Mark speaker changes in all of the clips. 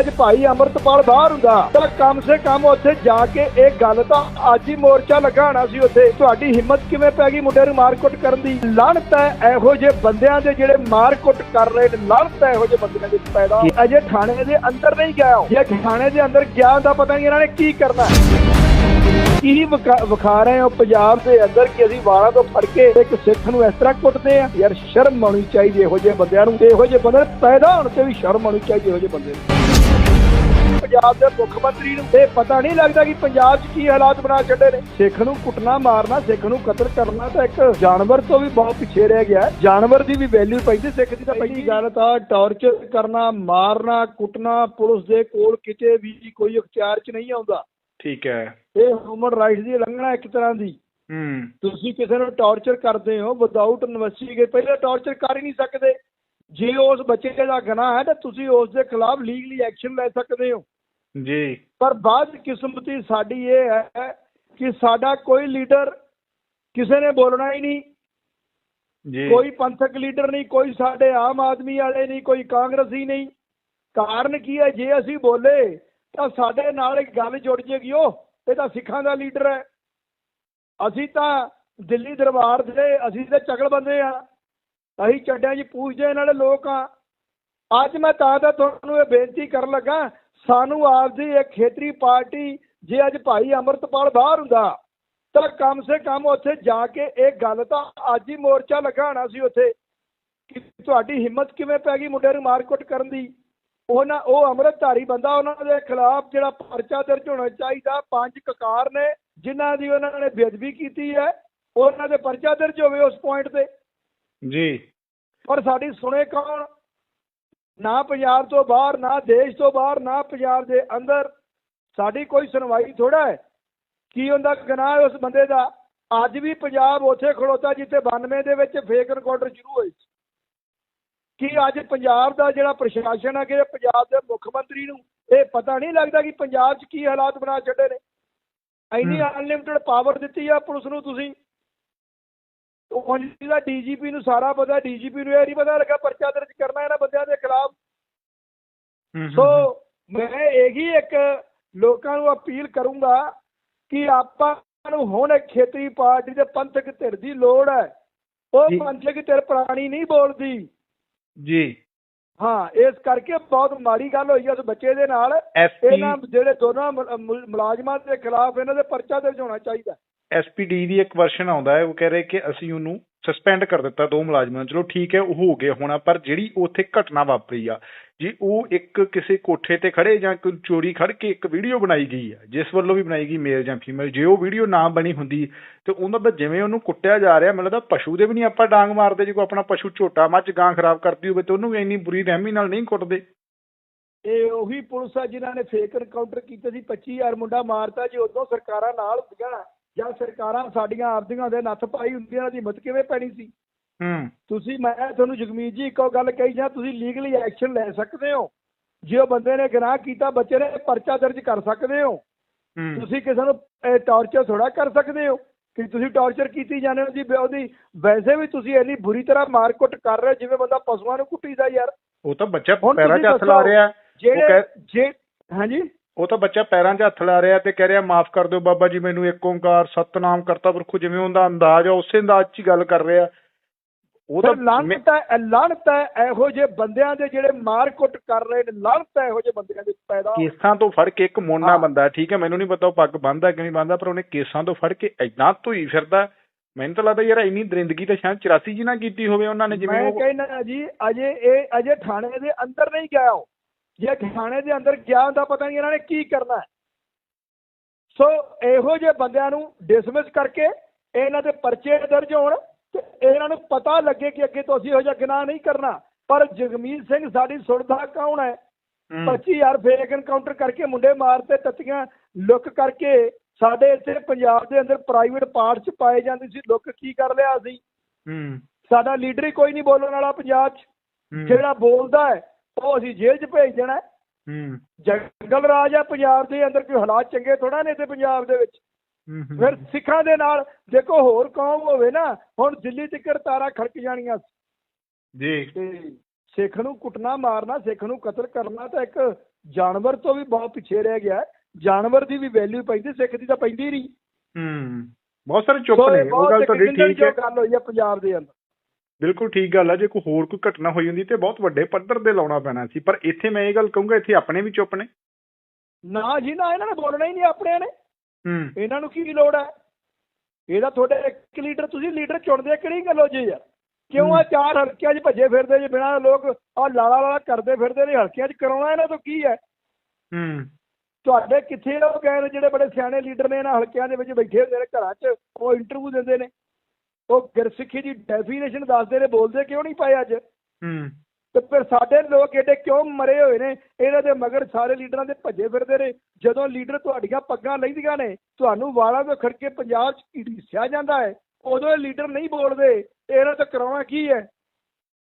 Speaker 1: ਅੱਜ ਭਾਈ ਅਮਰਤਪਾਲ ਬਾਹਰ ਹੁੰਦਾ। ਤਾਂ ਕਮ ਸੇ ਕਮ ਉੱਥੇ ਜਾ ਕੇ ਇਹ ਗੱਲ ਤਾਂ ਅੱਜ ਹੀ ਮੋਰਚਾ ਲਗਾਉਣਾ ਸੀ ਉੱਥੇ। ਤੁਹਾਡੀ ਹਿੰਮਤ ਕਿਵੇਂ ਪੈ ਗਈ ਮੁੰਡੇ ਨੂੰ ਮਾਰਕੁੱਟ ਕਰਨ ਦੀ? ਲਾਹਨਤ ਹੈ ਇਹੋ ਜਿਹੇ ਬੰਦਿਆਂ ਦੇ ਜਿਹੜੇ ਮਾਰਕੁੱਟ ਕਰ ਰਹੇ ਨੇ। ਲਾਹਨਤ ਹੈ ਇਹੋ ਜਿਹੇ ਬੰਦਿਆਂ ਦੇ ਪੈਦਾ। ਅਜੇ ਥਾਣੇ ਦੇ ਅੰਦਰ ਨਹੀਂ ਗਿਆ ਉਹ। ਜੇ ਥਾਣੇ ਦੇ ਅੰਦਰ ਗਿਆ ਹੁੰਦਾ ਪਤਾ ਨਹੀਂ ਇਹਨਾਂ ਨੇ ਕੀ ਕਰਨਾ। ਕੀ ਵਿਖਾ- ਵਿਖਾ ਰਹੇ ਹੋ ਪੰਜਾਬ ਦੇ ਅੰਦਰ ਕਿ ਅਸੀਂ ਵਾਰਾਂ ਤੋਂ ਫੜ ਕੇ ਇੱਕ ਸਿੱਖ ਨੂੰ ਇਸ ਤਰ੍ਹਾਂ ਕੁੱਟਦੇ ਆ ਯਾਰ ਸ਼ਰਮ ਆਉਣੀ ਚਾਹੀਦੀ ਇਹੋ ਜਿਹੇ ਬੰਦਿਆਂ ਨੂੰ। ਤੇ ਇਹੋ ਜਿਹੇ ਬੰਦੇ ਪੈਦਾ ਹੋਣ ਤੇ ਵੀ ਸ਼ਰਮ ਆਉਣੀ ਚਾਹੀਦੀ ਇਹੋ ਜਿਹੇ ਬੰਦੇ ਨੂੰ। ਪੰਜਾਬ ਦੇ ਮੁੱਖ ਮੰਤਰੀ ਨੂੰ ਇਹ ਪਤਾ ਨਹੀਂ ਲੱਗਦਾ ਕਿ ਪੰਜਾਬ 'ਚ ਕੀ ਹਾਲਾਤ ਬਣਾ ਛੱਡੇ ਨੇ। ਸਿੱਖ ਨੂੰ ਕੁੱਟਣਾ ਮਾਰਨਾ ਸਿੱਖ ਨੂੰ ਕਤਲ ਕਰਨਾ ਤਾਂ ਇੱਕ ਜਾਨਵਰ ਤੋਂ ਵੀ ਬਹੁਤ ਪਿੱਛੇ ਰਹਿ ਗਿਆ। ਜਾਨਵਰ ਦੀ ਵੀ ਵੈਲਿਊ ਪੈਂਦੀ ਸਿੱਖ ਦੀ ਤਾਂ ਪਹਿਲੀ ਗੱਲ ਤਾਂ ਟਾਰਚਰ ਕਰਨਾ ਮਾਰਨਾ ਕੁੱਟਣਾ ਪੁਲਿਸ ਦੇ ਕੋਲ ਕਿਤੇ ਵੀ ਕੋਈ ਅਖਤਿਆਰ 'ਚ ਨਹੀਂ ਆਉਂਦਾ।
Speaker 2: ਠੀਕ ਹੈ।
Speaker 1: ਇਹ ਹਿਊਮਨ ਰਾਈਟਸ ਦੀ ਉਲੰਘਣਾ ਇੱਕ ਤਰ੍ਹਾਂ ਦੀ।
Speaker 2: ਹੂੰ।
Speaker 1: ਤੁਸੀਂ ਕਿਸੇ ਨੂੰ ਟਾਰਚਰ ਕਰਦੇ ਹੋ ਵਿਦਆਊਟ ਇਨਵੈਸਟੀਗੇਟ ਪਹਿਲਾਂ ਟਾਰਚਰ ਕਰ ਹੀ ਨਹੀਂ ਸਕਦੇ। ਜੇ ਉਸ ਬੱਚੇ ਦਾ ਗੁਨਾਹ ਹੈ ਤਾਂ ਤੁਸੀਂ ਉਸ ਦੇ ਖਿਲਾਫ ਲੀਗਲੀ ਐਕਸ਼ਨ ਲੈ ਸਕਦੇ ਹੋ।
Speaker 2: ਜੀ।
Speaker 1: ਪਰ ਬਾਅਦ ਕਿਸਮਤੀ ਸਾਡੀ ਇਹ ਹੈ ਕਿ ਸਾਡਾ ਕੋਈ ਲੀਡਰ ਕਿਸੇ ਨੇ ਬੋਲਣਾ ਹੀ ਨਹੀਂ।
Speaker 2: ਜੀ।
Speaker 1: ਕੋਈ ਪੰਥਕ ਲੀਡਰ ਨਹੀਂ ਕੋਈ ਸਾਡੇ ਆਮ ਆਦਮੀ ਵਾਲੇ ਨਹੀਂ ਕੋਈ ਕਾਂਗਰਸੀ ਨਹੀਂ। ਕਾਰਨ ਕੀ ਹੈ? ਜੇ ਅਸੀਂ ਬੋਲੇ ਤਾਂ ਸਾਡੇ ਨਾਲ ਇੱਕ ਗੱਲ ਜੁੜ ਜੇਗੀ ਉਹ ਇਹ ਤਾਂ ਸਿੱਖਾਂ ਦਾ ਲੀਡਰ ਹੈ। ਅਸੀਂ ਤਾਂ ਦਿੱਲੀ ਦਰਬਾਰ ਦੇ ਅਸੀਂ ਤੇ ਚਗਲ ਬੰਦੇ ਆ ਅਸੀਂ ਚੱਡਿਆਂ 'ਚ ਪੂਜਦੇ ਇਹਨਾਂ ਦੇ ਲੋਕ ਆ ਅੱਜ ਮੈਂ ਤਾਂ ਤਾਂ ਤੁਹਾਨੂੰ ਇਹ ਬੇਨਤੀ ਕਰਨ ਲੱਗਾ ਸਾਨੂੰ ਆਪਦੀ ਇੱਕ ਖੇਤਰੀ ਪਾਰਟੀ ਜੇ ਅੱਜ ਭਾਈ ਅਮਰਤਪਾਲ ਬਾਹਰ ਹੁੰਦਾ ਤਾਂ ਕਮ ਸੇ ਕਮ ਉੱਥੇ ਜਾ ਕੇ ਇਹ ਗੱਲ ਤਾਂ ਅੱਜ ਹੀ ਮੋਰਚਾ ਲਗਾਉਣਾ ਸੀ ਉੱਥੇ ਕਿ ਤੁਹਾਡੀ ਹਿੰਮਤ ਕਿਵੇਂ ਪੈ ਗਈ ਮੁੰਡੇ ਨੂੰ ਮਾਰਕੁੱਟ ਕਰਨ ਦੀ? ਉਹਨਾਂ ਉਹ ਅੰਮ੍ਰਿਤਧਾਰੀ ਬੰਦਾ ਉਹਨਾਂ ਦੇ ਖਿਲਾਫ ਜਿਹੜਾ ਪਰਚਾ ਦਰਜ ਹੋਣਾ ਚਾਹੀਦਾ ਪੰਜ ਕਕਾਰ ਨੇ ਜਿਨ੍ਹਾਂ ਦੀ ਉਹਨਾਂ ਨੇ ਬੇਅਦਬੀ ਕੀਤੀ ਹੈ ਉਹਨਾਂ ਦੇ ਪਰਚਾ ਦਰਜ ਹੋਵੇ ਉਸ ਪੁਆਇੰਟ ਤੇ।
Speaker 2: ਜੀ।
Speaker 1: ਪਰ ਸਾਡੀ ਸੁਣੇ ਕੌਣ? ਨਾ ਪੰਜਾਬ ਤੋਂ ਬਾਹਰ ਨਾ ਦੇਸ਼ ਤੋਂ ਬਾਹਰ ਨਾ ਪੰਜਾਬ ਦੇ ਅੰਦਰ ਸਾਡੀ ਕੋਈ ਸੁਣਵਾਈ ਥੋੜਾ ਹੈ। ਕੀ ਹੁੰਦਾ ਗੁਨਾਹ ਉਸ ਬੰਦੇ ਦਾ? ਅੱਜ ਵੀ ਪੰਜਾਬ ਉੱਥੇ ਖੜੋਤਾ ਜਿੱਥੇ 92 ਦੇ ਵਿੱਚ ਫੇਕ ਰਿਕਾਰਡਰ ਸ਼ੁਰੂ ਹੋਏ ਸੀ। ਕੀ ਅੱਜ ਪੰਜਾਬ ਦਾ ਜਿਹੜਾ ਪ੍ਰਸ਼ਾਸਨ ਹੈ ਕਿ ਪੰਜਾਬ ਦੇ ਮੁੱਖ ਮੰਤਰੀ ਨੂੰ ਇਹ ਪਤਾ ਨਹੀਂ ਲੱਗਦਾ ਕਿ ਪੰਜਾਬ 'ਚ ਕੀ ਹਾਲਾਤ ਬਣਾ ਛੱਡੇ ਨੇ? ਇੰਨੀ ਅਨਲਿਮਿਟਡ ਪਾਵਰ ਦਿੱਤੀ ਆ ਪੁਲਿਸ ਨੂੰ ਤੁਸੀਂ। ਉਹ ਜਿਹਦਾ ਡੀਜੀਪੀ ਨੂੰ ਸਾਰਾ ਪਤਾ ਡੀਜੀਪੀ ਨੂੰ ਇਹ ਨਹੀਂ ਪਤਾ ਲੱਗਾ ਪਰਚਾ ਦਰਜ ਕਰਨਾ ਇਹਨਾਂ ਬੰਦਿਆਂ ਦੇ ਖਿਲਾਫ।
Speaker 2: ਹੂੰ, ਹੂੰ,
Speaker 1: ਸੋ
Speaker 2: ਹੂੰ।
Speaker 1: ਮੈਂ ਇਹੀ ਇੱਕ ਲੋਕਾਂ ਨੂੰ ਅਪੀਲ ਕਰੂੰਗਾ ਕਿ ਆਪਾਂ ਨੂੰ ਹੁਣ ਖੇਤਰੀ ਪਾਰਟੀ ਦੇ ਪੰਥਕ ਧਿਰ ਦੀ ਲੋੜ ਹੈ। ਉਹ। ਪੰਥਕ ਧਿਰ ਪੁਰਾਣੀ ਨਹੀਂ ਬੋਲਦੀ।
Speaker 2: ਜੀ।
Speaker 1: ਹਾਂ ਇਸ ਕਰਕੇ ਬਹੁਤ ਮਾੜੀ ਗੱਲ ਹੋਈ ਉਸ ਬੱਚੇ ਦੇ ਨਾਲ। ਇਹਨਾਂ ਜਿਹੜੇ ਦੋਨਾਂ ਮੁਲ- ਮੁਲ- ਮੁਲਾਜ਼ਮਾਂ ਦੇ ਖਿਲਾਫ ਇਹਨਾਂ ਦੇ ਪਰਚਾ ਦਰਜ ਹੋਣਾ ਚਾਹੀਦਾ।
Speaker 2: ਐਸਪੀਡੀ ਦੀ ਇੱਕ ਵਰਸ਼ਨ ਆਉਂਦਾ ਹੈ, ਉਹ ਕਹਿ ਰਹੇ ਕਿ ਅਸੀਂ ਉਹਨੂੰ ਸਸਪੈਂਡ ਕਰ ਦਿੱਤਾ ਦੋ ਮੁਲਾਜ਼ਮਾਂ ਚਲੋ ਠੀਕ ਹੈ, ਉਹ ਹੋ ਗਿਆ ਹੋਣਾ, ਪਰ ਜਿਹੜੀ ਉੱਥੇ ਘਟਨਾ ਵਾਪਰੀ ਆ, ਜੀ ਉਹ ਇੱਕ ਕਿਸੇ ਕੋਠੇ ਤੇ ਖੜੇ ਜਾਂ ਕੋਈ ਚੋਰੀ ਖੜ ਕੇ ਇੱਕ ਵੀਡੀਓ ਬਣਾਈ ਗਈ ਆ, ਜਿਸ ਵੱਲੋਂ ਵੀ ਬਣਾਈ ਗਈ ਮੇਲ ਜਾਂ ਫੀਮੇਲ, ਜੇ ਉਹ ਵੀਡੀਓ ਨਾ ਬਣੀ ਹੁੰਦੀ, ਤੇ ਉਹਨਾਂ ਦਾ ਜਿਵੇਂ ਉਹਨੂੰ ਕੁੱਟਿਆ ਜਾ ਰਿਹਾ, ਮੈਨੂੰ ਲੱਗਦਾ ਪਸ਼ੂ ਦੇ ਵੀ ਨਹੀਂ ਆਪਾਂ ਡਾਂਗ ਮਾਰਦੇ, ਜੇ ਕੋਈ ਆਪਣਾ ਪਸ਼ੂ ਝੋਟਾ, ਮੱਝ ਗਾਂ ਖਰਾਬ ਕਰਦੀ ਹੋਵੇ, ਤੇ ਉਹਨੂੰ ਵੀ ਇੰਨੀ ਬੁਰੀ ਰਹਿਮੀ ਨਾਲ ਨਹੀਂ ਕੁੱਟਦੇ।
Speaker 1: ਇਹ ਉਹੀ ਪੁਲਿਸ ਆ ਜਿਨ੍ਹਾਂ ਨੇ ਫੇਕ ਐਨਕਾਊਂਟਰ ਕੀਤੇ ਸੀ 25000 ਮੁੰਡਾ ਮਾਰਤਾ, ਜੀ ਉਦੋਂ ਸਰਕਾਰਾਂ ਨਾਲ ਹੁੰਦੀਆਂ ਜਾਂ ਸਰਕਾਰਾਂ ਸਾਡੀਆਂ ਆਪਦੀਆਂ ਦੇ ਨੱਥ ਪਾਈ ਹੁੰਦੀਆਂ ਦੀ ਹਿੰਮਤ ਕਿਵੇਂ ਪੈਣੀ ਸੀ?
Speaker 2: ਹੂੰ।
Speaker 1: ਤੁਸੀਂ ਮੈਂ ਤੁਹਾਨੂੰ ਜਗਮੀਤ ਜੀ ਇੱਕੋ ਗੱਲ ਕਹੀ ਜਾਂ ਤੁਸੀਂ ਲੀਗਲੀ ਐਕਸ਼ਨ ਲੈ ਸਕਦੇ ਹੋ। ਜੇ ਉਹ ਬੰਦੇ ਨੇ ਗੁਨਾਹ ਕੀਤਾ ਬੱਚੇ ਨੇ ਪਰਚਾ ਦਰਜ ਕਰ ਸਕਦੇ ਹੋ। ਤੁਸੀਂ ਕਿਸੇ ਨੂੰ ਟਾਰਚਰ ਥੋੜਾ ਕਰ ਸਕਦੇ ਹੋ। ਕਿ ਤੁਸੀਂ ਟਾਰਚਰ ਕੀਤੀ ਜਾਂਦੇ ਹੋ ਜੀ ਉਹਦੀ ਵੈਸੇ ਵੀ ਤੁਸੀਂ ਇੰਨੀ ਬੁਰੀ ਤਰ੍ਹਾਂ ਮਾਰਕੁੱਟ ਕਰ ਰਹੇ ਜਿਵੇਂ ਬੰਦਾ ਪਸ਼ੂਆਂ ਨੂੰ ਕੁੱਟੀਦਾ ਯਾਰ।
Speaker 2: ਉਹ ਤਾਂ ਬੱਚਾ ਪੈਰਾਂ 'ਚ ਹੱਥ ਲਾ ਰਿਹਾ।
Speaker 1: ਜਿਹੜੇ ਜੇ ਹਾਂਜੀ?
Speaker 2: ਉਹ ਤਾਂ ਬੱਚਾ ਪੈਰਾਂ 'ਚ ਹੱਥ ਲਾ ਰਿਹਾ ਤੇ ਕਹਿ ਰਿਹਾ ਮਾਫ ਕਰ ਦਿਓ ਬਾਬਾ ਜੀ ਮੈਨੂੰ ਏਕ ਓੰਕਾਰ ਸਤਨਾਮ ਕਰਤਾ ਪੁਰਖੂ ਜਿਵੇਂ ਉਹਦਾ ਅੰਦਾਜ਼ ਆ ਉਸੇ ਅੰਦਾਜ਼ 'ਚ ਹੀ ਗੱਲ ਕਰ ਰਿਹਾ। ਉਹ ਤਾਂ
Speaker 1: ਲਾਹਨਤ ਹੈ ਲਾਹਨਤ ਹੈ ਇਹੋ ਜਿਹੇ ਬੰਦਿਆਂ ਦੇ ਜਿਹੜੇ ਮਾਰਕੁੱਟ ਕਰ ਰਹੇ ਨੇ ਲਾਹਨਤ ਹੈ ਇਹੋ ਜਿਹੇ ਬੰਦਿਆਂ ਦੇ ਪੈਦਾ।
Speaker 2: ਕੇਸਾਂ ਤੋਂ ਫੜ ਕੇ ਇੱਕ ਮੋਨਾ। ਬੰਦਾ ਠੀਕ ਹੈ ਮੈਨੂੰ ਨਹੀਂ ਪਤਾ ਉਹ ਪੱਗ ਬੰਨਦਾ ਕਿ ਨਹੀਂ ਬੰਨਦਾ ਪਰ ਉਹਨੇ ਕੇਸਾਂ ਤੋਂ ਫੜ ਕੇ ਐਦਾਂ ਧੋਈ ਫਿਰਦਾ। ਮੈਨੂੰ ਤਾਂ ਲੱਗਦਾ ਯਾਰ ਇੰਨੀ ਦਰਿੰਦਗੀ ਤਾਂ ਸ਼ਾਇਦ 84 ਜੀ ਨਾ ਕੀਤੀ ਹੋਵੇ ਉਹਨਾਂ ਨੇ ਜਿਵੇਂ
Speaker 1: ਮੈਂ ਕਹਿੰਦਾ ਜੀ ਅਜੇ ਇਹ ਅਜੇ ਥਾਣੇ ਦੇ ਅੰਦਰ ਨਹੀਂ ਗਿਆ ਉਹ। ਜੇ ਥਾਣੇ ਦੇ ਅੰਦਰ ਗਿਆ ਹੁੰਦਾ ਪਤਾ ਨਹੀਂ ਇਹਨਾਂ ਨੇ ਕੀ ਕਰਨਾ। ਸੋ ਇਹੋ ਜਿਹੇ ਬੰਦਿਆਂ ਨੂੰ ਡਿਸਮਿਸ ਕਰਕੇ ਇਹਨਾਂ ਦੇ ਪਰਚੇ ਦਰਜ ਹੋਣ ਤੇ ਇਹਨਾਂ ਨੂੰ ਪਤਾ ਲੱਗੇ ਕਿ ਅੱਗੇ ਤੋਂ ਅਸੀਂ ਇਹੋ ਜਿਹਾ ਗੁਨਾਹ ਨਹੀਂ ਕਰਨਾ। ਪਰ ਜਗਮੀਤ ਸਿੰਘ ਸਾਡੀ ਸੁਣਦਾ ਕੌਣ ਹੈ?
Speaker 2: ਹੂੰ,
Speaker 1: 25000 ਫੇਕ ਐਨਕਾਊਂਟਰ ਕਰਕੇ ਮੁੰਡੇ ਮਾਰਤੇ ਤੱਤੀਆਂ ਲੁੱਕ ਕਰਕੇ ਸਾਡੇ ਇੱਥੇ ਪੰਜਾਬ ਦੇ ਅੰਦਰ ਪ੍ਰਾਈਵੇਟ ਪਾਰਟ ਚ ਪਾਏ ਜਾਂਦੇ ਸੀ। ਲੁੱਕ ਕੀ ਕਰ ਲਿਆ ਅਸੀਂ?
Speaker 2: ਹੂੰ।
Speaker 1: ਸਾਡਾ ਲੀਡਰ ਹੀ ਕੋਈ ਨਹੀਂ ਬੋਲਣ ਵਾਲਾ ਪੰਜਾਬ 'ਚ। ਜਿਹੜਾ ਬੋਲਦਾ ਹੈ ਉਹ ਅਸੀਂ ਜੇਲ੍ਹ 'ਚ ਭੇਜ ਦੇਣਾ ਹੈ।
Speaker 2: ਹੂੰ।
Speaker 1: ਜੰਗਲ ਰਾਜ ਆ ਪੰਜਾਬ ਦੇ ਅੰਦਰ ਕੋਈ ਹਾਲਾਤ ਚੰਗੇ ਥੋੜਾ ਨੇ ਇੱਥੇ ਪੰਜਾਬ ਦੇ ਵਿੱਚ। ਫਿਰ ਸਿੱਖਾਂ ਦੇ ਨਾਲ ਦੇਖੋ ਹੋਰ ਕੌਮ ਹੋਵੇ ਨਾ ਹੁਣ ਦਿੱਲੀ ਤੱਕ ਤਾਰਾਂ ਖੜਕ ਜਾਣੀਆਂ।
Speaker 2: ਜੀ।
Speaker 1: ਤੇ ਸਿੱਖ ਨੂੰ ਕੁੱਟਣਾ ਮਾਰਨਾ ਸਿੱਖ ਨੂੰ ਕਤਲ ਕਰਨਾ ਤਾਂ ਇੱਕ ਜਾਨਵਰ ਤੋਂ ਵੀ ਬਹੁਤ ਪਿੱਛੇ ਰਹਿ ਗਿਆ। ਜਾਨਵਰ ਦੀ ਵੀ ਵੈਲਿਊ ਪੈਂਦੀ ਸਿੱਖ ਦੀ ਤਾਂ ਪੈਂਦੀ ਨਹੀਂ।
Speaker 2: ਹੂੰ। ਬਹੁਤ ਸਾਰੇ ਚੁੱਪ ਨੇ ਉਹ ਗੱਲ
Speaker 1: ਨਿੰਦਣਯੋਗ
Speaker 2: ਠੀਕ ਹੈ।
Speaker 1: ਗੱਲ ਹੋਈ ਹੈ ਪੰਜਾਬ ਦੇ ਅੰਦਰ।
Speaker 2: ਬਿਲਕੁਲ ਠੀਕ ਗੱਲ ਆ ਜੇ ਕੋਈ ਹੋਰ ਕੋਈ ਘਟਨਾ ਹੋਈ ਹੁੰਦੀ ਤੇ ਬਹੁਤ ਵੱਡੇ ਪੱਧਰ ਤੇ ਲਾਉਣਾ ਪੈਣਾ ਸੀ ਪਰ ਇੱਥੇ ਮੈਂ ਇਹ ਗੱਲ ਕਹੂੰਗਾ ਇੱਥੇ ਆਪਣੇ ਵੀ ਚੁੱਪ ਨੇ।
Speaker 1: ਨਾ ਜੀ ਨਾ ਇਹਨਾਂ ਨੇ ਬੋਲਣਾ ਹੀ ਨਹੀਂ ਆਪਣਿਆਂ ਨੇ।
Speaker 2: ਹੂੰ।
Speaker 1: ਇਹਨਾਂ ਨੂੰ ਕੀ ਲੋੜ ਹੈ ਇਹਦਾ ਤੁਹਾਡੇ ਇੱਕ ਲੀਡਰ ਤੁਸੀਂ ਲੀਡਰ ਚੁਣਦੇ ਕਿਹੜੀ ਗੱਲੋਂ ਜੀ ਯਾਰ? ਕਿਉਂ ਆ ਚਾਰ ਹਲਕਿਆਂ 'ਚ ਭੱਜੇ ਫਿਰਦੇ ਜੇ ਬਿਨਾਂ ਲੋਕ ਆ ਲਾਲਾ ਲਾਲਾ ਕਰਦੇ ਫਿਰਦੇ ਨੇ ਹਲਕਿਆਂ 'ਚ ਕਰਾਉਣਾ ਇਹਨਾਂ ਤੋਂ ਕੀ ਹੈ
Speaker 2: ਹੂੰ।
Speaker 1: ਤੁਹਾਡੇ ਕਿੱਥੇ ਉਹ ਗਏ ਨੇ ਜਿਹੜੇ ਬੜੇ ਸਿਆਣੇ ਲੀਡਰ ਨੇ ਇਹਨਾਂ ਹਲਕਿਆਂ ਦੇ ਵਿੱਚ ਬੈਠੇ ਹੁੰਦੇ ਨੇ ਘਰਾਂ 'ਚ ਉਹ ਇੰਟਰਵਿਊ ਦਿੰਦੇ ਨੇ? ਉਹ ਗੁਰਸਿੱਖੀ ਦੀ ਡੈਫੀਨੇਸ਼ਨ ਦੱਸਦੇ ਨੇ ਬੋਲਦੇ ਕਿਉਂ ਨਹੀਂ ਪਾਏ ਅੱਜ?
Speaker 2: ਹੂੰ।
Speaker 1: ਤੇ ਫਿਰ ਸਾਡੇ ਲੋਕ ਏਡੇ ਕਿਉਂ ਮਰੇ ਹੋਏ ਨੇ? ਇਹਨਾਂ ਦੇ ਮਗਰ ਸਾਰੇ ਲੀਡਰਾਂ ਦੇ ਭੱਜੇ ਫਿਰਦੇ ਨੇ। ਜਦੋਂ ਲੀਡਰ ਤੁਹਾਡੀਆਂ ਪੱਗਾਂ ਲੈਂਦੀਆਂ ਨੇ ਤੁਹਾਨੂੰ ਵਾਲਾਂ ਤੋਂ ਖੜ ਕੇ ਪੰਜਾਬ 'ਚ ਢੀਸਿਆ ਜਾਂਦਾ ਹੈ ਉਦੋਂ ਇਹ ਲੀਡਰ ਨਹੀਂ ਬੋਲਦੇ। ਇਹਨਾਂ ਤੋਂ ਕਰਾਉਣਾ ਕੀ ਹੈ?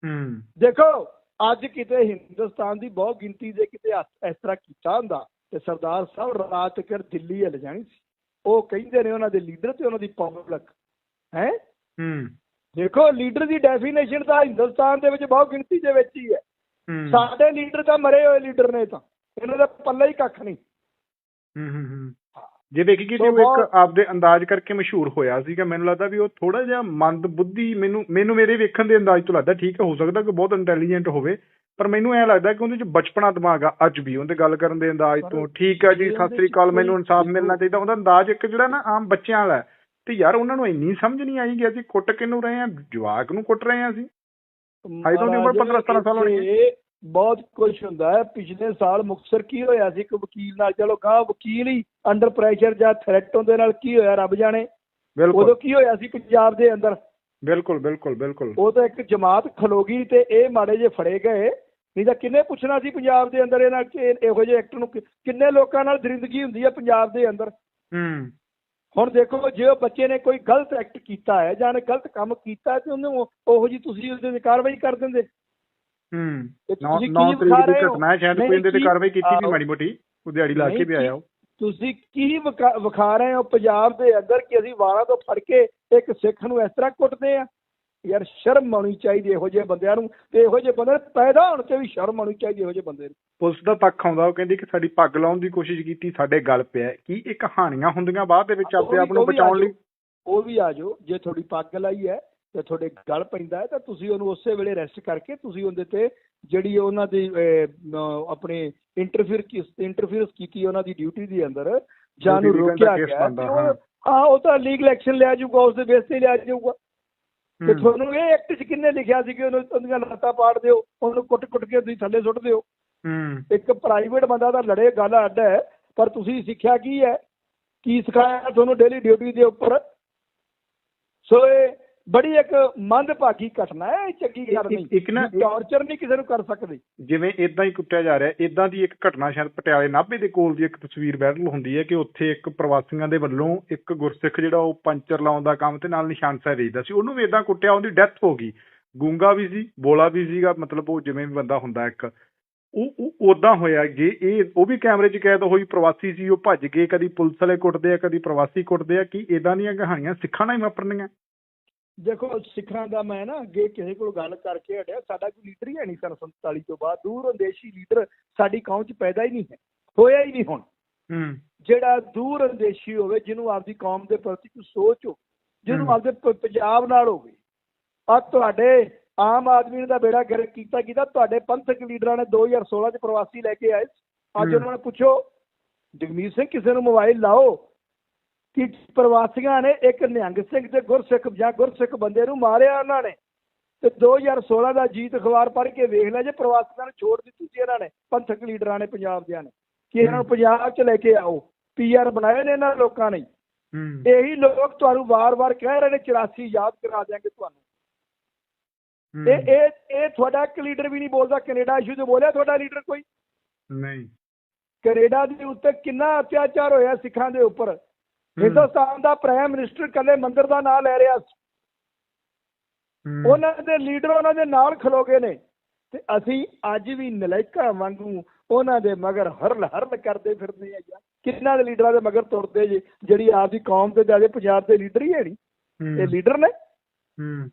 Speaker 2: ਹੂੰ।
Speaker 1: ਦੇਖੋ ਅੱਜ ਕਿਤੇ ਹਿੰਦੁਸਤਾਨ ਦੀ ਬਹੁਤ ਗਿਣਤੀ ਦੇ ਕਿਤੇ ਇਸ ਤਰ੍ਹਾਂ ਕੀਤਾ ਹੁੰਦਾ ਤੇ ਸਰਦਾਰ ਸਾਹਿਬ ਰਾਤ ਕਰ ਦਿੱਲੀ ਹਿੱਲ ਜਾਣੀ ਸੀ। ਉਹ ਕਹਿੰਦੇ ਨੇ ਉਹਨਾਂ ਦੇ ਲੀਡਰ ਤੇ ਉਹਨਾਂ ਦੀ ਪਬਲਿਕ ਹੈ?
Speaker 2: ਹੂੰ।
Speaker 1: ਦੇਖੋ ਲੀਡਰ ਦੀ ਡੈਫੀਨੇਸ਼ਨ ਤਾਂ ਹਿੰਦੁਸਤਾਨ ਦੇ ਵਿੱਚ ਬਹੁਤ ਗਿਣਤੀ ਦੇ ਵਿੱਚ ਹੀ ਹੈ। ਸਾਡੇ ਲੀਡਰ ਤਾਂ ਮਰੇ ਹੋਏ ਲੀਡਰ ਨੇ ਤਾਂ। ਇਹਨਾਂ ਦਾ ਪੱਲਾ ਹੀ ਕੱਖ ਨਹੀਂ।
Speaker 2: ਹੂੰ ਹੂੰ ਹੂੰ। ਜੇ
Speaker 1: ਸੋ
Speaker 2: ਜੀ ਉਹ ਇੱਕ ਆਪਦੇ ਅੰਦਾਜ਼ ਕਰਕੇ ਮਸ਼ਹੂਰ ਹੋਇਆ ਸੀਗਾ ਮੈਨੂੰ ਲੱਗਦਾ ਵੀ ਉਹ ਥੋੜਾ ਜਿਹਾ ਮੰਦ ਬੁੱਧੀ ਮੈਨੂੰ ਮੈਨੂੰ ਮੇਰੇ ਵੇਖਣ ਦੇ ਅੰਦਾਜ਼ ਤੋਂ ਲੱਗਦਾ ਠੀਕ ਹੈ ਸਕਦਾ ਕਿ ਬਹੁਤ ਇੰਟੈਲੀਜੈਂਟ ਹੋਵੇ ਪਰ ਮੈਨੂੰ ਐ ਲੱਗਦਾ ਕਿ ਉਹਦੇ ਚ ਬਚਪਨਾ ਦਿਮਾਗ ਆ ਅੱਜ ਵੀ ਉਹਦੇ ਗੱਲ ਕਰਨ ਦੇ ਅੰਦਾਜ਼ ਤੋਂ। ਠੀਕ ਹੈ ਜੀ ਸਤਿ ਸ੍ਰੀ ਅਕਾਲ ਮੈਨੂੰ ਇਨਸਾਫ
Speaker 1: ਦੇਖੋ-
Speaker 2: ਮਿਲਣਾ ਚਾਹੀਦਾ। ਉਹਦਾ ਅੰਦਾਜ਼ ਇੱਕ ਜਿਹੜਾ ਨਾ ਆਮ ਬੱਚਿਆਂ ਵਾਲਾ। ਤੇ ਯਾਰ ਉਹਨਾਂ ਨੂੰ ਇੰਨੀ ਸਮਝ ਨਹੀਂ ਆਈ ਕਿ ਅਸੀਂ ਕੁੱਟ ਕਿਹਨੂੰ ਰਹੇ ਆ ਜਵਾਕ ਨੂੰ ਕੁੱਟ ਰਹੇ ਆ ਅਸੀਂ? ਹਾਈ ਤੋਂ ਉਮਰ 15 17 ਸਾਲ ਹੋਣੀ ਹੈ।
Speaker 1: ਬਹੁਤ ਕੁਝ ਹੁੰਦਾ ਹੈ। ਪਿਛਲੇ ਸਾਲ ਮੁਕਤਸਰ ਕੀ ਹੋਇਆ ਸੀ? ਇੱਕ ਵਕੀਲ ਨਾਲ ਚਲੋ ਕਹਾ ਵਕੀਲ ਹੀ ਅੰਡਰ ਪ੍ਰੈਸ਼ਰ ਜਾਂ ਥ੍ਰੈਟ ਹੁੰਦੇ ਨਾਲ ਕੀ ਹੋਇਆ ਰੱਬ ਜਾਣੇ?
Speaker 2: ਬਿਲਕੁਲ।
Speaker 1: ਉਦੋਂ ਕੀ ਹੋਇਆ ਸੀ ਪੰਜਾਬ ਦੇ ਅੰਦਰ?
Speaker 2: ਬਿਲਕੁਲ ਬਿਲਕੁਲ ਬਿਲਕੁਲ।
Speaker 1: ਉਹ ਤਾਂ ਇੱਕ ਜਮਾਤ ਖਲੋ ਗਈ ਤੇ ਇਹ ਮਾੜੇ ਜੇ ਫੜੇ ਗਏ। ਨਹੀਂ ਤਾਂ ਕਿੰਨੇ ਪੁੱਛਣਾ ਸੀ ਪੰਜਾਬ ਦੇ ਅੰਦਰ ਇਹਨਾਂ ਕਿ ਇਹੋ ਜਿਹੇ ਐਕਟ ਨੂੰ ਕਿ- ਕਿੰਨੇ ਲੋਕਾਂ ਨਾਲ ਦਰਿੰਦਗੀ ਹੁੰਦੀ ਹੈ ਪੰਜਾਬ ਦੇ ਅੰਦਰ?
Speaker 2: ਹੂੰ।
Speaker 1: ਹੁਣ ਦੇਖੋ ਜੇ ਉਹ ਬੱਚੇ ਨੇ ਕੋਈ ਗਲਤ ਐਕਟ ਕੀਤਾ ਹੈ ਜਾਂ ਗਲਤ ਕੰਮ ਕੀਤਾ ਹੈ ਤੇ ਉਹਨੂੰ ਉਹ- ਜੀ ਤੁਸੀਂ ਉਹਦੇ ਤੇ ਕਾਰਵਾਈ ਕਰ ਦਿੰਦੇ
Speaker 2: ਹੂੰ ਨੌ
Speaker 1: ਤੁਸੀਂ
Speaker 2: ਨੌ
Speaker 1: ਕੀ
Speaker 2: ਤਰੀਕ
Speaker 1: ਵਿਖਾ
Speaker 2: ਦੀ
Speaker 1: ਰਹੇ ਹੋ?
Speaker 2: ਘਟਨਾ ਹੈ ਸ਼ਾਇਦ
Speaker 1: ਨਹੀਂ,
Speaker 2: ਕੋਈ ਇਹਦੇ ਤੇ
Speaker 1: ਕੀ-
Speaker 2: ਕਾਰਵਾਈ ਕੀਤੀ ਵੀ
Speaker 1: ਆਹੋ।
Speaker 2: ਮਾੜੀ ਮੋਟੀ ਉਹ ਦਿਹਾੜੀ ਲਾ ਕੇ
Speaker 1: ਨਹੀਂ,
Speaker 2: ਵੀ ਆਇਆ ਉਹ
Speaker 1: ਤੁਸੀਂ ਕੀ ਵਿਖਾ ਵਿਖਾ ਰਹੇ ਹੋ ਪੰਜਾਬ ਦੇ ਅੰਦਰ ਕਿ ਅਸੀਂ ਵਾਲਾਂ ਤੋਂ ਫੜ ਕੇ ਇੱਕ ਸਿੱਖ ਨੂੰ ਇਸ ਤਰ੍ਹਾਂ ਕੁੱਟਦੇ ਆ ਯਾਰ ਸ਼ਰਮ ਆਉਣੀ ਚਾਹੀਦੀ ਇਹੋ ਜਿਹੇ ਬੰਦਿਆਂ ਨੂੰ ਤੇ ਇਹੋ ਜਿਹੇ ਬੰਦੇ ਪੈਦਾ ਹੋਣ ਤੇ ਵੀ ਸ਼ਰਮ ਆਉਣੀ ਚਾਹੀਦੀ ਇਹੋ ਜਿਹੇ ਬੰਦੇ ਨੂੰ।
Speaker 2: ਪੁਲਿਸ ਦਾ ਪੱਖ ਆਉਂਦਾ ਉਹ ਕਹਿੰਦੀ ਕਿ ਸਾਡੀ ਪੱਗ ਲਾਉਣ ਦੀ ਕੋਸ਼ਿਸ਼ ਕੀਤੀ ਸਾਡੇ ਗਲ ਪਿਆ। ਕੀ ਇਹ ਕਹਾਣੀਆਂ ਹੁੰਦੀਆਂ ਬਾਅਦ ਦੇ ਵਿੱਚ
Speaker 1: ਵੀ-
Speaker 2: ਆਪ ਨੂੰ ਬਚਾਉਣ ਲਈ।
Speaker 1: ਉਹ ਵੀ ਆ ਜਾਓ। ਜੇ ਤੁਹਾਡੀ ਪੱਗ ਲਾਈ ਹੈ ਤੇ ਤੁਹਾਡੇ ਗਲ ਪੈਂਦਾ ਹੈ ਤਾਂ ਤੁਸੀਂ ਉਹਨੂੰ ਉਸੇ ਵੇਲੇ ਅਰੈਸਟ ਕਰਕੇ ਤੁਸੀਂ ਉਹਦੇ ਤੇ ਜਿਹੜੀ ਉਹਨਾਂ ਦੀ ਆਪਣੇ ਇੰਟਰਫੇਅਰ ਇੰਟਰਫੇਅਰਸ ਕੀਤੀ ਉਹਨਾਂ ਦੀ ਡਿਊਟੀ ਦੇ ਅੰਦਰ ਜਾਂ ਨੂੰ
Speaker 2: Duty ਦਾ
Speaker 1: ਰੋਕਿਆ ਗਿਆ।
Speaker 2: ਹਾਂ।
Speaker 1: ਉਹ ਤਾਂ ਲੀਗਲ ਐਕਸ਼ਨ ਲਿਆ ਜਾਊਗਾ ਉਸ ਦੇ ਬੇਸ ਤੇ ਲਿਆ ਜਾਊਗਾ। ਤੇ ਤੁਹਾਨੂੰ ਇਹ ਐਕਟ 'ਚ ਕਿੰਨੇ ਲਿਖਿਆ ਸੀ ਕਿ ਉਹਨੂੰ ਉਹਦੀਆਂ ਲੱਤਾਂ ਪਾੜ ਦਿਓ ਉਹਨੂੰ ਕੁੱਟ-ਕੁੱਟ ਕੇ ਤੁਸੀਂ ਥੱਲੇ ਸੁੱਟ ਦਿਓ?
Speaker 2: ਹੂੰ।
Speaker 1: ਇੱਕ ਪ੍ਰਾਈਵੇਟ ਬੰਦਾ ਤਾਂ ਲੜੇ ਗੱਲ ਅੱਡ ਹੈ ਪਰ ਤੁਸੀਂ ਸਿੱਖਿਆ ਕੀ ਹੈ? ਕੀ ਸਿਖਾਇਆ ਤੁਹਾਨੂੰ ਡੇਲੀ ਡਿਊਟੀ ਦੇ ਉੱਪਰ? ਸੋ ਇਹ ਬੜੀ ਇੱਕ ਮੰਦਭਾਗੀ ਘਟਨਾ ਹੈ ਇਹ ਚੰਗੀ ਗੱਲ ਨਹੀਂ।
Speaker 2: ਇੱਕ ਨਾ-
Speaker 1: ਟਾਰਚਰ ਨਹੀਂ ਕਿਸੇ ਨੂੰ ਕਰ ਸਕਦੇ।
Speaker 2: ਜਿਵੇਂ ਇਦਾਂ ਹੀ ਕੁੱਟਿਆ ਜਾ ਰਿਹਾ ਇਦਾਂ ਦੀ ਇੱਕ ਘਟਨਾ ਸ਼ਾਇਦ ਪਟਿਆਲੇ ਨਾਭੇ ਦੇ ਕੋਲ ਦੀ ਇੱਕ ਤਸਵੀਰ ਵਾਇਰਲ ਹੁੰਦੀ ਹੈ ਕਿ ਉੱਥੇ ਇੱਕ ਪ੍ਰਵਾਸੀਆਂ ਦੇ ਵੱਲੋਂ ਇੱਕ ਗੁਰਸਿੱਖ ਜਿਹੜਾ ਉਹ ਪੰਚਰ ਲਾਉਣ ਦਾ ਕੰਮ ਤੇ ਨਾਲ ਨਿਸ਼ਾਨ ਸਾਹਿਬ ਵੇਚਦਾ ਸੀ। ਉਹਨੂੰ ਵੀ ਇਦਾਂ ਕੁੱਟਿਆ ਉਹਦੀ ਡੈਥ ਹੋ ਗਈ। ਗੂੰਗਾ ਵੀ ਸੀ ਬੋਲਾ ਵੀ ਸੀਗਾ ਮਤਲਬ ਉਹ ਜਿਵੇਂ ਵੀ ਬੰਦਾ ਹੁੰਦਾ ਇੱਕ। ਉਹ ਉਹ ਉਦਾਂ ਹੋਇਆ ਜੇ ਇਹ ਉਹ ਵੀ ਕੈਮਰੇ 'ਚ ਕੈਦ ਹੋਈ ਪ੍ਰਵਾਸੀ ਸੀ ਉਹ ਭੱਜ ਗਏ ਕਦੀ ਪੁਲਿਸ ਵਾਲੇ ਕੁੱਟਦੇ ਆ ਕਦੀ ਪ੍ਰਵਾਸੀ ਕੁੱਟਦੇ ਆ ਕੀ ਇਦਾਂ ਦੀਆਂ ਕਹਾਣੀਆਂ ਸਿੱਖਾਂ ਨਾਲ ਹੀ ਵਾਪਰਨੀਆਂ?
Speaker 1: ਦੇਖੋ ਸਿੱਖਾਂ ਦਾ ਮੈਂ ਨਾ ਅੱਗੇ ਕਿਸੇ ਕੋਲ ਗੱਲ ਕਰਕੇ ਹਟਿਆ। ਸਾਡਾ ਕੋਈ ਲੀਡਰ ਹੀ ਹੈ ਨਹੀਂ ਸਨ 47 ਤੋਂ ਬਾਅਦ। ਦੂਰ ਅੰਦੇਸ਼ੀ ਲੀਡਰ ਸਾਡੀ ਕੌਮ 'ਚ ਪੈਦਾ ਹੀ ਨਹੀਂ ਹੈ। ਹੋਇਆ ਹੀ ਨਹੀਂ ਹੁਣ।
Speaker 2: ਹੂੰ।
Speaker 1: ਜਿਹੜਾ ਦੂਰ ਅੰਦੇਸ਼ੀ ਹੋਵੇ ਜਿਹਨੂੰ ਆਪਦੀ ਕੌਮ ਦੇ ਪ੍ਰਤੀ ਕੋਈ ਸੋਚ ਹੋ ਜਿਹਨੂੰ। ਆਪਦੇ ਪੰਜਾਬ ਨਾਲ ਹੋਵੇ ਆ ਤੁਹਾਡੇ ਆਮ ਆਦਮੀ ਨੇ ਦਾ ਬੇੜਾ ਗਰਕ ਕੀਤਾ ਕੀਤਾ ਤੁਹਾਡੇ ਪੰਥਕ ਲੀਡਰਾਂ ਨੇ 2016 ਚ ਪ੍ਰਵਾਸੀ ਲੈ ਕੇ ਆਏ ਅੱਜ। ਉਹਨਾਂ ਨੂੰ ਪੁੱਛੋ ਜਗਮੀਤ ਸਿੰਘ ਕਿਸੇ ਨੂੰ ਮੋਬਾਈਲ ਲਾਓ। ਕਿ ਪ੍ਰਵਾਸੀਆਂ ਨੇ ਇੱਕ ਨਿਹੰਗ ਸਿੰਘ ਤੇ ਗੁਰਸਿੱਖ ਜਾਂ ਗੁਰਸਿੱਖ ਬੰਦੇ ਨੂੰ ਮਾਰਿਆ ਉਹਨਾਂ ਨੇ। ਤੇ 2016 ਦਾ ਜੀਤ ਅਖਬਾਰ ਪੜ੍ਹ ਕੇ ਵੇਖ ਲਿਆ ਜੇ ਪ੍ਰਵਾਸੀਆਂ ਨੂੰ ਛੋੜ ਦਿੱਤੀ ਸੀ ਇਹਨਾਂ ਨੇ ਪੰਥਕ ਲੀਡਰਾਂ ਨੇ ਪੰਜਾਬ ਦਿਆਂ ਨੇ। ਕਿ ਇਹਨਾਂ ਨੂੰ ਪੰਜਾਬ 'ਚ ਲੈ ਕੇ ਆਓ ਪੀਆਰ ਬਣਾਏ ਨੇ ਇਹਨਾਂ ਲੋਕਾਂ ਨੇ।
Speaker 2: ਹੂੰ।
Speaker 1: ਇਹੀ ਲੋਕ ਤੁਹਾਨੂੰ ਵਾਰ-ਵਾਰ ਕਹਿ ਰਹੇ ਨੇ 84 ਯਾਦ ਕਰਾ ਦਿਆਂਗੇ ਤੁਹਾਨੂੰ। ਤੇ ਇਹ ਇਹ ਤੁਹਾਡਾ ਇੱਕ ਲੀਡਰ ਵੀ ਨਹੀਂ ਬੋਲਦਾ ਕੈਨੇਡਾ ਇਸ਼ੂ ਤੇ ਬੋਲਿਆ ਤੁਹਾਡਾ ਲੀਡਰ ਕੋਈ?
Speaker 2: ਨਹੀਂ।
Speaker 1: ਕੈਨੇਡਾ ਦੇ ਉੱਤੇ ਕਿੰਨਾ ਅਤਿਆਚਾਰ ਹੋਇਆ ਸਿੱਖਾਂ ਦੇ ਉੱਪਰ? ਹਿੰਦੁਸਤਾਨ ਦਾ ਪ੍ਰਾਈਮ ਮਿਨਿਸਟਰ ਕੱਲੇ ਮੰਦਿਰ ਦਾ ਨਾਮ ਲੈ ਰਿਹਾ ਸੀ। ਉਹਨਾਂ ਦੇ ਲੀਡਰ ਉਹਨਾਂ ਦੇ ਨਾਲ ਖਲੋ ਗਏ ਨੇ। ਤੇ ਅਸੀਂ ਅੱਜ ਵੀ ਨਲਾਇਕਾਂ ਵਾਂਗੂ ਉਹਨਾਂ ਦੇ ਮਗਰ ਹਰਲ ਹਰਲ ਕਰਦੇ ਫਿਰਦੇ ਆ ਯਾਰ। ਕਿੰਨਾ ਦੇ ਲੀਡਰਾਂ ਦੇ ਮਗਰ ਤੁਰਦੇ ਜੇ? ਜਿਹੜੀ ਆਪਦੀ ਕੌਮ ਤੇ ਜਾਦੇ ਪੰਜਾਬ ਦੇ ਲੀਡਰ ਹੀ ਹੈ ਨਹੀਂ। ਇਹ ਲੀਡਰ ਨੇ।
Speaker 2: ਹੂੰ।